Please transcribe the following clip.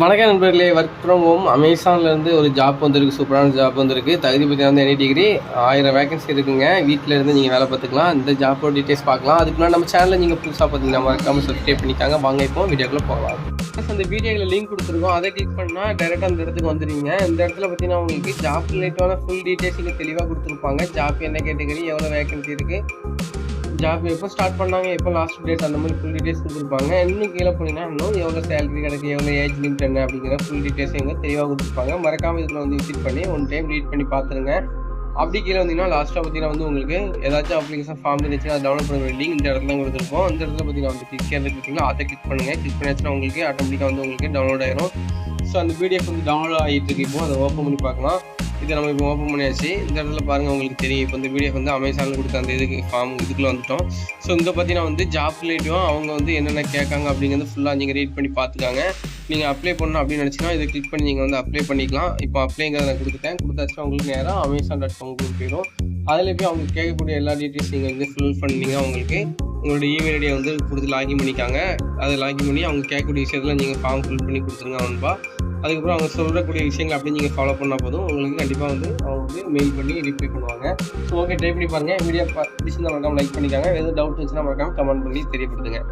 வணக்கம் நண்பர்களே work from home அமேசான்லேருந்து ஒரு ஜாப் வந்திருக்கு சூப்பரான ஜாப் வந்திருக்கு. தகுதி பற்றி வந்து எனி டிகிரி ஆயிரம் வேகன்சி இருக்குங்க. வீட்டில் இருந்து நீங்கள் வேலை பார்த்துக்கலாம். இந்த ஜாப்போட டீட்டெயில்ஸ் பார்க்கலாம். அதுக்கு முன்னாடி நம்ம சேனலில் நீங்கள் புதுசாக பார்த்தீங்கன்னா மறக்காமல் சப்ஸ்கிரைப் பண்ணிக்காங்க வாங்க இப்போ வீடியோக்குள்ளே போகலாம். அந்த வீடியோவில் லிங்க் கொடுத்துருக்கோம். அதை கிளிக் பண்ணால் டேரெக்டாக அந்த இடத்துக்கு வந்துடுவீங்க இந்த இடத்துல பார்த்தீங்கன்னா உங்களுக்கு ஜாப் ரிலேட்டடான ஃபுல் டீட்டெயில்ஸ் இங்கே தெளிவாக கொடுத்துருப்பாங்க. ஜாப் என்ன கேட்டகரி எவ்வளோ வேகன்சி இருக்குது ஜாப் எப்போ ஸ்டார்ட் பண்ணாங்க எப்போ லாஸ்ட் டேட் அந்த மாதிரி ஃபுல் டீட்டெயில்ஸ் கொடுத்துருப்பாங்க. இன்னும் கீழே போனீங்கன்னா இன்னும் எவ்வளோ சேலரி கிடைக்கு எவ்வளோ ஏஜ் லிமிட் என்ன அப்படிங்கிற ஃபுல் டீட்டெயில்ஸ் எங்கே தெளிவாக கொடுத்துருப்பாங்க. மறக்காம இதில் வந்து விசிட் பண்ணி ஒன் டைம் ரீட் பண்ணி பார்த்துருங்க. அப்படி கீழே வந்தீங்கன்னா லாஸ்ட்டாக பார்த்தீங்கன்னா வந்து உங்களுக்கு ஏதாச்சும் அப்ளிகேஷன் ஃபார்ம் இருந்துச்சுன்னா அதை டவுன்லோட் பண்ண லிங்க் இந்த இடத்துல கொடுத்துருப்போம். அந்த இடத்துல பார்த்தீங்கன்னா வந்து கிளிக் கேர்ல அதை கிளிக் பண்ணுங்கள் கிளிக் பண்ணியாச்சுன்னா உங்களுக்கு ஆட்டோமேட்டிக்காக வந்து உங்களுக்கு டவுன்லோட் ஆயிரும். ஸோ அந்த பிடிஎஃப் வந்து டவுன்லோட் ஆகிட்டு இருக்கு. இப்போ அதை ஓப்பன் பண்ணி பார்க்கலாம். இதை நம்ம இப்போ ஓப்பன் பண்ணியாச்சு. இந்த இடத்துல பாருங்கள் உங்களுக்கு தெரியும். இப்போ இந்த வீடியோ வந்து அமேசானில் கொடுத்த அந்த இதுக்கு ஃபார்ம் இதுக்குள்ளே வந்துட்டோம். ஸோ இங்கே பார்த்தீங்கன்னா வந்து ஜாப் ரிலேட்டிவாக அவங்க வந்து என்னென்ன கேட்காங்க அப்படிங்கிறது ஃபுல்லாக நீங்கள் ரீட் பண்ணி பார்த்துக்காங்க. நீங்கள் அப்ளை பண்ணணும் அப்படின்னு நினச்சிங்கன்னா இதை கிளிக் பண்ணி நீங்கள் வந்து அப்ளை பண்ணிக்கலாம். இப்போ அப்ளைங்கிறத நான் கொடுத்துட்டேன். கொடுத்தாச்சுன்னா உங்களுக்கு நேராக அமேசான் டாட் காம் போயிடும். அதில் போய் அவங்க கேட்கக்கூடிய எல்லா டீட்டெயில்ஸ் நீங்கள் வந்து ஃபில் பண்ணீங்க உங்களுக்கு உங்களோட இமெயில் ஐடியை வந்து கொடுத்து லாகின் பண்ணிக்காங்க. அதை லாகின் பண்ணி அவங்க கேட்கக்கூடிய விஷயத்தில் நீங்கள் ஃபார்ம் ஃபில் பண்ணி கொடுத்துருங்க அவன்பா அதுக்கப்புறம் அவங்க சொல்லக்கூடிய விஷயங்கள் அப்படியே நீங்கள் ஃபாலோ பண்ணால் போதும். உங்களுக்கு கண்டிப்பாக வந்து அவங்க வந்து மெயில் பண்ணி ரிப்ளை பண்ணுவாங்க. ஸோ ஓகே ட்ரை பண்ணி பாருங்கள் வீடியோ பிடிச்சிருந்தா மறக்காமல் லைக் பண்ணிக்காங்க. எதுவும் டவுட் இருந்துச்சுன்னா மறக்காம கமெண்ட் பண்ணி தெரியப்படுத்துங்க.